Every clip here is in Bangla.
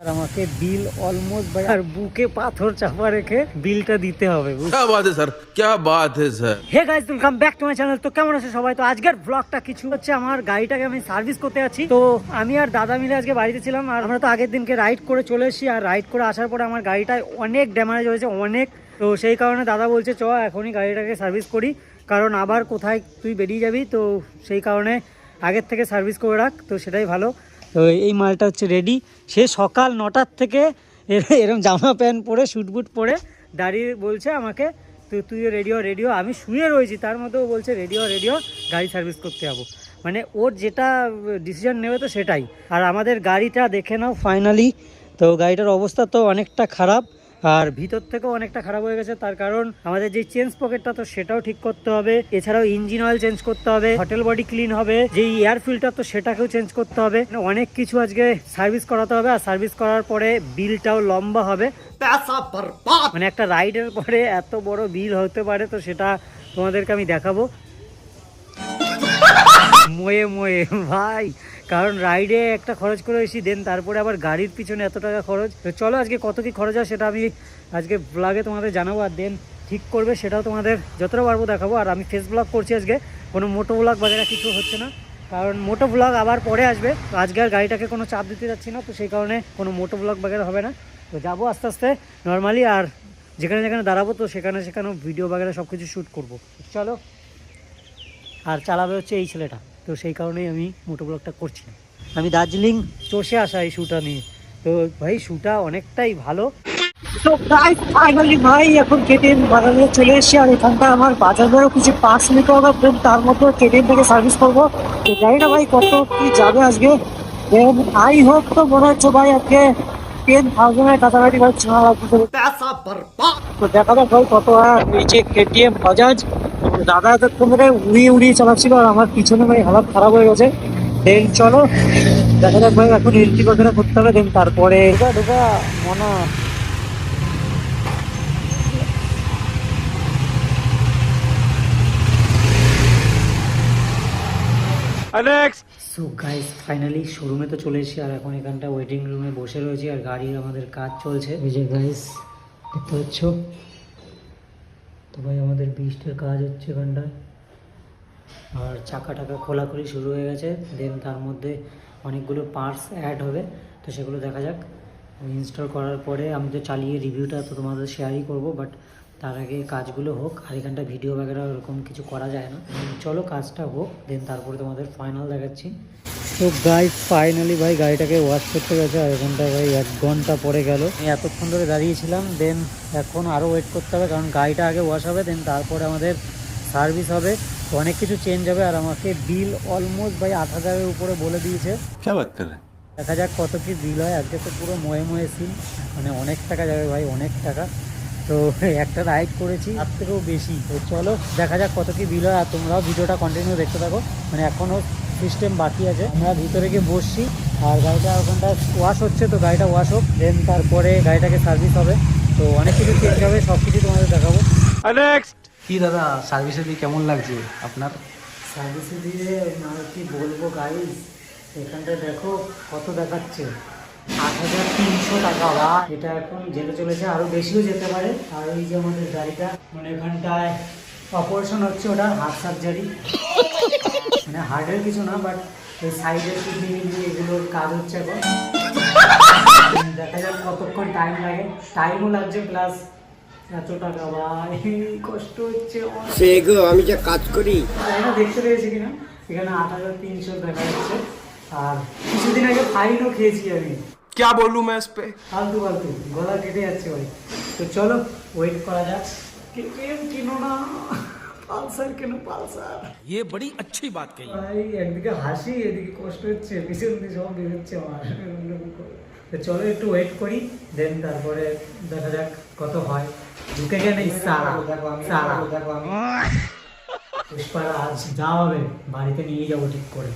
আর আমাকে বিল অলমোস্ট ভাই আর বুকে পাথর চাপা রেখে বিলটা দিতে হবে क्या बात है सर क्या बात है sir hey guys welcome back to my channel তো কেমন আছে সবাই তো আজকের ব্লগটা কিছু হচ্ছে আমার গাড়িটাকে আমি সার্ভিস করতে যাচ্ছি তো আমি আর দাদা মিলে আজকে বাড়িতে ছিলাম আর আমরা তো আগের দিনকে রাইড করে চলে এসেছি আর রাইড করে আসার পরে আমার গাড়িটায় অনেক ড্যামেজ হয়েছে অনেক তো সেই কারণে দাদা বলছে চ এখনই গাড়িটাকে সার্ভিস করি কারণ আবার কোথায় তুই বেরিয়ে যাবি তো সেই কারণে আগের থেকে সার্ভিস করে রাখ তো সেটাই ভালো তো এই মালটা হচ্ছে রেডি সে সকাল নটার থেকে এর- এরম জামা প্যান্ট পরে শ্যুট বুট পরে দাঁড়িয়ে বলছে আমাকে, তো তুইও রেডিও রেডিও আমি শুয়ে রয়েছি, তার মধ্যেও বলছে রেডিও রেডিও গাড়ি সার্ভিস করতে যাব। মানে ওর যেটা ডিসিশন নেবে তো সেটাই। আর আমাদের গাড়িটা দেখে নাও ফাইনালি তো গাড়িটার অবস্থা তো অনেকটা খারাপ। আর ভিতর থেকেও অনেকটা খারাপ হয়ে গেছে তার কারণ আমাদের যে চেঞ্জ পকেটটা তো সেটাও ঠিক করতে হবে। এছাড়াও ইঞ্জিন অয়েল চেঞ্জ করতে হবে হোটেল বডি ক্লিন হবে যে এয়ার ফিল্টার তো সেটাকেও চেঞ্জ করতে হবে। অনেক কিছু আজকে সার্ভিস করাতে হবে আর সার্ভিস করার পরে বিলটাও লম্বা হবে। মানে একটা রাইডের পরে এত বড় বিল হতে পারে তো সেটা তোমাদেরকে আমি দেখাবো। ময়ে ময়ে ভাই কারণ রাইডে একটা খরচ করে এসি দেন তারপরে আবার গাড়ির পিছনে এত টাকা খরচ। তো চলো আজকে কত কি খরচ হয় সেটা আমি আজকে ব্লগে তোমাদের জানাব, আর দেন ঠিক করবে সেটাও তোমাদের যতটা পারব দেখাবো। আর আমি ফেস ব্লগ করছি আজকে, কোনো মোটো ব্লগ বাজারে কিছু হচ্ছে না। কারণ মোটো ব্লগ আবার পরে আসবে আজকে আর গাড়িটাকে কোনো চাপ দিতে যাচ্ছি না, তো সেই কারণে কোনো মোটো ব্লগ বাগেরা হবে না। তো যাব আস্তে আস্তে নর্মালি আর যেখানে যেখানে দাঁড়াবো তো সেখানে সেখানেও ভিডিও বাগেরা সব কিছু শ্যুট করব। চলো, আর চালাবে হচ্ছে এই ছেলেটা। তো সেই কারণেই আমি মোটো ব্লগটা করছি। আমি দার্জিলিং। চষে আসা এই শ্যুটা নিয়ে। তো ভাই শ্যুটা অনেকটাই ভালো। তো প্রায় ফাইনালি ভাই এখন কেটিএম বাজারে চলে এসেছি আর এখানটা আমার কিছু তার কেটিএম থেকে সার্ভিস করব। তো জানি না ভাই কত কি যাবে আজকে। আই হোপ তো মনে হচ্ছে ভাই আজকে টেন থাউজেন্ডের কাছাকাছি ভাই ছোঁয়া লাগবে তো দেখা যাক ভাই কত হয়। কেটিএম বাজাজ দাদা এতক্ষণ ধরে উড়িয়ে উড়িয়ে চালাচ্ছিল আর আমার পিছনে ভাই হালাত খারাপ হয়ে গেছে। দেন চলো দেখা যাক ভাই এখন এন্ট্রি বগেরা করতে হবে দেন তারপরে ঢোকা ঢোকা মনা। সো গাইস ফাইনালি শোরুমে তো চলে এসেছি আর এখন এখানটা ওয়েটিং রুমে বসে রয়েছি আর গাড়ির আমাদের কাজ চলছে। এই যে গাইস দেখতে পাচ্ছ? তো ভাই, আমাদের বৃষ্টির কাজ হচ্ছে এখানটায়। আর চাকা টাকা খোলাখুলি শুরু হয়ে গেছে। দেন তার মধ্যে অনেকগুলো পার্টস অ্যাড হবে। তো সেগুলো দেখা যাক। ইনস্টল করার পরে আমি তো চালিয়ে রিভিউটা তো তোমাদের শেয়ারই করব বাট তার আগে কাজগুলো হোক। আর এখানটা ভিডিও বাগেরা ওরকম কিছু করা যায় না। চলো কাজটা হোক দেন তারপরে তোমাদের ফাইনাল দেখাচ্ছি। তো গাই ফাইনালি ভাই গাড়িটাকে ওয়াশ করতে গেছে আর ঘন্টায় ভাই এক ঘণ্টা পরে গেল। এতক্ষণ ধরে দাঁড়িয়েছিলাম দেন এখন আরও ওয়েট করতে হবে কারণ গাড়িটা আগে ওয়াশ হবে দেন তারপরে আমাদের সার্ভিস হবে। অনেক কিছু চেঞ্জ হবে আর আমাকে বিল অলমোস্ট ভাই আট হাজারের উপরে বলে দিয়েছে। দেখা যাক কত কি বিল হয় আজকে তো পুরো ময়ে ময়ে সিন মানে অনেক টাকা যাবে ভাই অনেক টাকা। তো একটা রাইড করেছি তার থেকেও বেশি। তো চলো দেখা যাক কত কি বিল হয় আর তোমরাও ভিডিওটা কন্টিনিউ দেখতে থাকো। মানে এখনও সিস্টেম বাকি আছে। আমরা ভিতরে গিয়ে বসছি আর গাড়িটা ওখানটা ওয়াশ হচ্ছে তো গাড়িটা ওয়াশ হোক দেন তারপরে গাড়িটাকে সার্ভিস হবে। তো অনেক কিছু চেঞ্জ হবে সব কিছু তোমাদের দেখাবো। কি দাদা সার্ভিসে দিয়ে কেমন লাগছে আপনার? সার্ভিসে দিয়ে আর কি বলব গাইজ এখানটা দেখো কত দেখাচ্ছে। আট হাজার তিনশো টাকা বা এটা এখন যেতে চলেছে আরও বেশিও যেতে পারে। আর এই যে আমাদের গাড়িটা মানে এখানটায় অপারেশন হচ্ছে ওটা হার্ট সার্জারি মানে হার্টের কিছু না বাট এই সাইডের কিডনি কিডনি এগুলোর কাজ হচ্ছে এখন দেখা যাক কতক্ষণ টাইম লাগে টাইমও লাগছে প্লাস এত টাকা বা কষ্ট হচ্ছে আমার। সে গো আমি যে কাজ করি জানি না দেখতে পেয়েছি কিনা এখানে আট হাজার তিনশো দেখা যাচ্ছে আর কিছুদিন আগে ফাইনও খেয়েছি আমি क्या बोलूं मैं इस पे ফালতু ফালতু গলা কেটে যাচ্ছে ভাই তো চলো ওয়েট করা যাক কেটিএম কিনো না পালসার কেন পালসার ये बड़ी अच्छी बात कही ভাই একদিকে হাসি এদিকে কষ্ট হচ্ছে পিছন দিয়ে সব বেরোচ্ছে আমার তো চলো একটু ওয়েট করি দেন তারপরে দেখা যাক কত হয় ঢুকে গেলে সারা সারা পুষ্পারা আজ যাওয়া হবে বাড়িতে নিয়ে যাবো ঠিক করে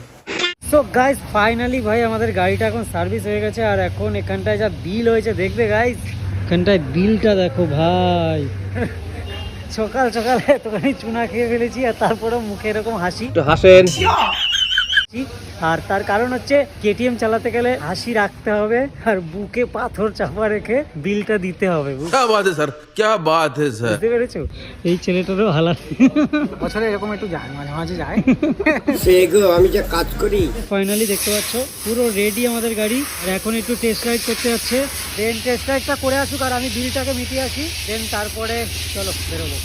সো গাইস ফাইনালি ভাই আমাদের গাড়িটা এখন সার্ভিস হয়ে গেছে আর এখন এখানটায় যা বিল হয়েছে দেখবে গাইস এখানটায় বিলটা দেখো ভাই সকাল সকাল এতখানি চুনা খেয়ে ফেলেছি আর তারপরে মুখে এরকম হাসি। একটু হাসেন। আর তার কারণ হচ্ছে কেটিএম চালাতে গেলে হাসি রাখতে হবে আর বুকে পাথর চাপা রেখে বিলটা দিতে হবে স্যার ক্যা স্যার বুঝতে পেরেছ? এই ছেলেটারও হালাত। বছরে এরকম একটু যায় মাঝে মাঝে যায়। আমি যে কাজ করি। ফাইনালি দেখতে পাচ্ছ পুরো রেডি আমাদের গাড়ি। আর এখন একটু টেস্ট রাইড করতে যাচ্ছে। ট্রেন টেস্ট রাইডটা করে আসুক আর আমি বিলটাকে মিটিয়ে আসি। দেন তারপরে চলো বেরোবো।